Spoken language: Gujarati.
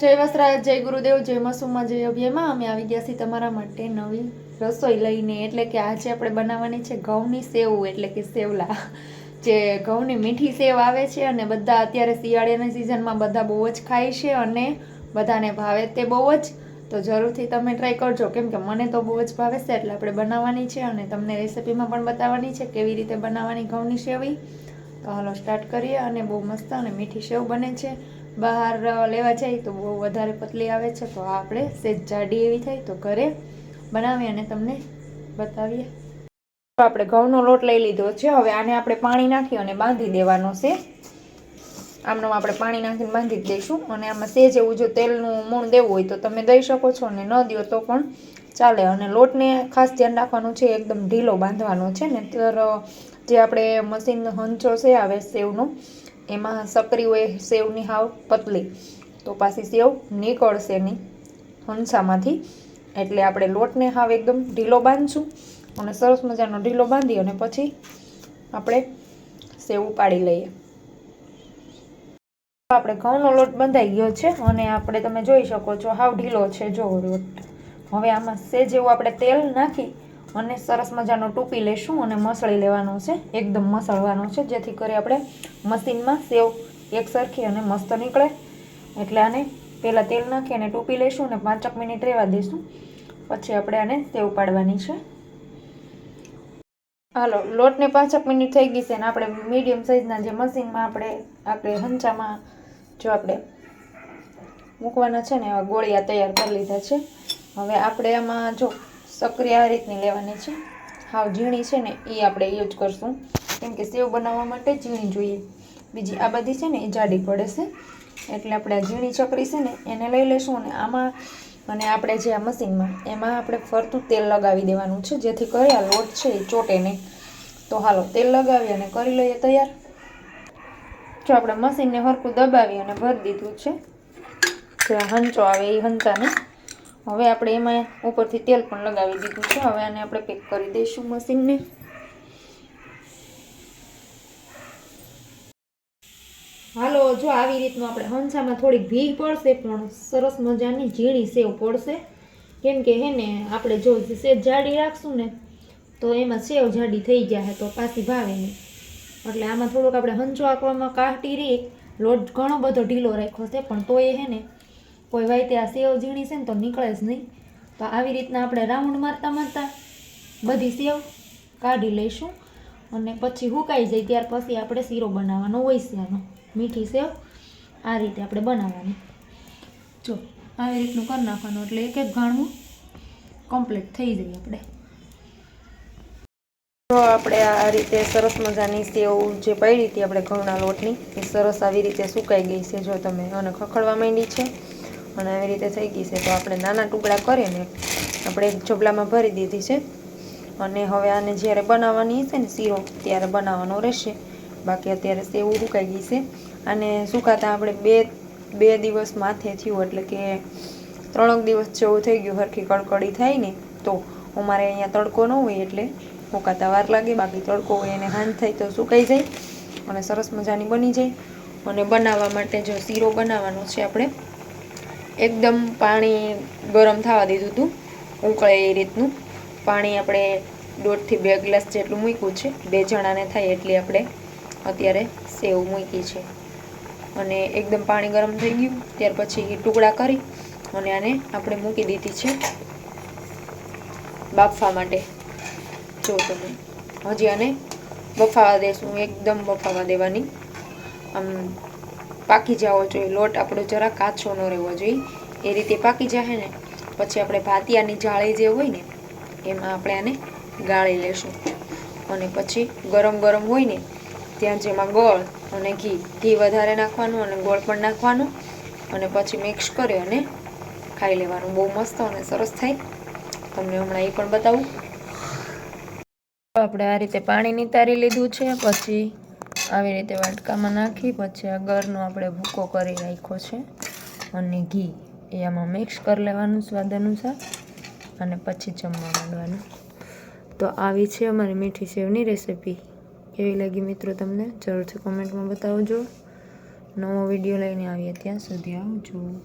જય વસરાજ, જય ગુરુદેવ, જય મસુમાં, જય અભ્યમાં. અમે આવી ગયા છીએ તમારા માટે નવી રસોઈ લઈને. એટલે કે આજે આપણે બનાવવાની છે ઘઉંની સેવ, એટલે કે સેવલા. જે ઘઉંની મીઠી સેવ આવે છે અને બધા અત્યારે શિયાળાની સિઝનમાં બધા બહુ જ ખાય છે અને બધાને ભાવે તે બહુ જ. તો જરૂરથી તમે ટ્રાય કરજો. કેમ કે મને તો બહુ જ ભાવે છે, એટલે આપણે બનાવવાની છે અને તમને રેસિપીમાં પણ બતાવવાની છે કેવી રીતે બનાવવાની ઘઉંની સેવી તો હાલો સ્ટાર્ટ કરીએ અને બહુ મસ્ત અને મીઠી સેવ બને છે. બહાર લેવા જાય તો બહુ વધારે પતલી આવે છે, તો આપણે સેજ જાડી એવી થાય તો ઘરે બનાવી અને તમને બતાવીએ. આપણે ઘઉંનો લોટ લઈ લીધો છે, હવે આને આપણે પાણી નાખી અને બાંધી દેવાનો છે. આમનો આપણે પાણી નાખીને બાંધી દઈશું અને આમાં સેજ એવું જો તેલનું મૂણ દેવું હોય તો તમે દઈ શકો છો અને ન દો તો પણ ચાલે. અને લોટને ખાસ ધ્યાન રાખવાનું છે, એકદમ ઢીલો બાંધવાનો છે ને જે આપણે મશીન હંચો છે આવે સેવનો એમાં સકરી હોય સેવની હાવ પતલી. તો પાછી સેવ નીકળશે નહીં હંસામાંથી. એટલે આપણે લોટને હાવ એકદમ ઢીલો બાંધશું અને સરસ મજાનો ઢીલો બાંધી અને પછી આપણે સેવ ઉપાડી લઈએ. આપણે ઘઉંનો લોટ બંધાઈ ગયો છે અને આપણે તમે જોઈ શકો છો હાવ ઢીલો છે. જો લોટ. હવે આમાં સેજ એવું આપણે તેલ નાખી અને સરસ મજાનો ટૂપી લેશું અને મસળી લેવાનો છે. એકદમ મસળવાનો છે, જેથી કરી આપણે મશીનમાં સેવ એકસરખી અને મસ્ત નીકળે. એટલે આને પહેલાં તેલ નાખી અને ટૂપી લઈશું અને પાંચક મિનિટ રહેવા દઈશું પછી આપણે આને સેવ પાડવાની છે. હાલો, લોટને પાંચક મિનિટ થઈ ગઈ છે ને આપણે મીડિયમ સાઇઝના જે મશીનમાં આપણે આપણે હંચામાં જો આપણે મૂકવાના છે ને, એવા ગોળિયા તૈયાર કરી લીધા છે. હવે આપણે આમાં જો સક્રિય આ રીતની લેવાની છે. હાવ ઝીણી છે ને એ આપણે યુઝ કરશું. કેમ કે સેવ બનાવવા માટે ઝીણી જોઈએ. બીજી આ બધી છે ને એ જાડી પડે છે. એટલે આપણે આ ઝીણી ચકરી છે ને, એને લઈ લઈશું અને આમાં, અને આપણે જે આ મશીનમાં, એમાં આપણે ફરતું તેલ લગાવી દેવાનું છે. જેથી કરી આ લોટ છે એ ચોટે નહીં. તો હાલો, તેલ લગાવી અને કરી લઈએ તૈયાર. જો આપણે મશીનને હરખું દબાવી અને ભરી દીધું છે. જે હંચો આવે એ હંચાને. હવે આપણે એમાં ઉપરથી તેલ પણ લગાવી દીધું છે. હવે આને આપણે પેક કરી દઈશું મશીનને. હાલો, જો આવી રીતનું આપણે હંસામાં થોડીક ભીગ પડશે, પણ સરસ મજાની ઝીણી સેવ પડશે. કેમ કે હે ને, આપણે જો સેવ જાડી રાખશું ને, તો એમાં સેવ જાડી થઈ જાય, તો પાછી ભાવે નહીં. એટલે આમાં થોડુંક આપણે હંચો આંકવામાં કાઢી રહી. લોટ ઘણો બધો ઢીલો રાખ્યો છે, પણ તોય હે ને કોઈ વાય આ સેવ ઝીણી છે ને તો નીકળે જ નહીં. તો આવી રીતના આપણે રાઉન્ડ મારતા મારતા બધી સેવ કાઢી લઈશું અને પછી હુકાઈ જાય ત્યાર પછી આપણે શીરો બનાવવાનો હોય છે આનો. મીઠી સેવ આ રીતે આપણે બનાવવાની. જો, આવી રીતનું કરી નાખવાનું એટલે એક એક ઘાણું કમ્પ્લીટ થઈ જાય આપણે. તો આપણે આ રીતે સરસ મજાની સેવ જે પડી હતી આપણે ઘઉંના લોટની, એ સરસ આવી રીતે સુકાઈ ગઈ છે જો તમે, અને ખખડવા માંડી છે. અને આવી રીતે થઈ ગઈ છે તો આપણે નાના ટુકડા કરીને આપણે એક જબલામાં ભરી દીધી છે. અને હવે આને જ્યારે બનાવવાની હશે ને શીરો, ત્યારે બનાવવાનો રહેશે. બાકી અત્યારે સેવ સુકાઈ ગઈ છે. અને સુકાતા આપણે બે બે દિવસ માથે થયું, એટલે કે ત્રણક દિવસ જેવું થઈ ગયું, હરખી કડકડી થાય ને, તો અમારે અહીંયા તડકો ન હોય એટલે સુકાતા વાર લાગે, બાકી તડકો હોય એને હાંજ થાય તો સુકાઈ જાય અને સરસ મજાની બની જાય. અને બનાવવા માટે જો શીરો બનાવવાનો છે આપણે એકદમ પાણી ગરમ થવા દીધું હતું ઉકળે એ રીતનું. પાણી આપણે દોઢથી બે ગ્લાસ જેટલું મૂક્યું છે. બે જણાને થાય એટલી આપણે અત્યારે સેવ મૂકી છે. અને એકદમ પાણી ગરમ થઈ ગયું. ત્યાર પછી ટુકડા કરી અને આને આપણે મૂકી દીધી છે બાફવા માટે. જો તમે હજી આને બફાવા દેશું. એકદમ બફાવા દેવાની. આમ પાકી જવો જોઈએ. લોટ આપણો જરા કાચો ન રહેવો જોઈએ. એ રીતે પાકી જાય ને, પછી આપણે ભાતિયાની જાળી જે હોય ને, એમાં આપણે આને ગાળી લેશું. અને પછી ગરમ ગરમ હોય ને, ત્યાં જેમાં ગોળ અને ઘી. ઘી વધારે નાખવાનું અને ગોળ પણ નાખવાનું. અને પછી મિક્સ કરી અને ખાઈ લેવાનું. બહુ મસ્ત અને સરસ થાય. તમને હમણાં એ પણ બતાવું. આપણે આ રીતે પાણી નિતારી લીધું છે. પછી આવી રીતે વાટકામાં નાખી, પછી આ ગરનો આપણે ભૂકો કરી રાખ્યો છે. અને ઘી, એ આમાં મિક્સ કરી લેવાનું સ્વાદ અનુસાર. અને પછી જમવા માંડવાનું. તો આવી છે અમારી મીઠી સેવની રેસિપી. કેવી લાગી મિત્રો તમને? જરૂરથી કોમેન્ટમાં બતાવજો. નવો વીડિયો લઈને આવીએ ત્યાં સુધી આવજો.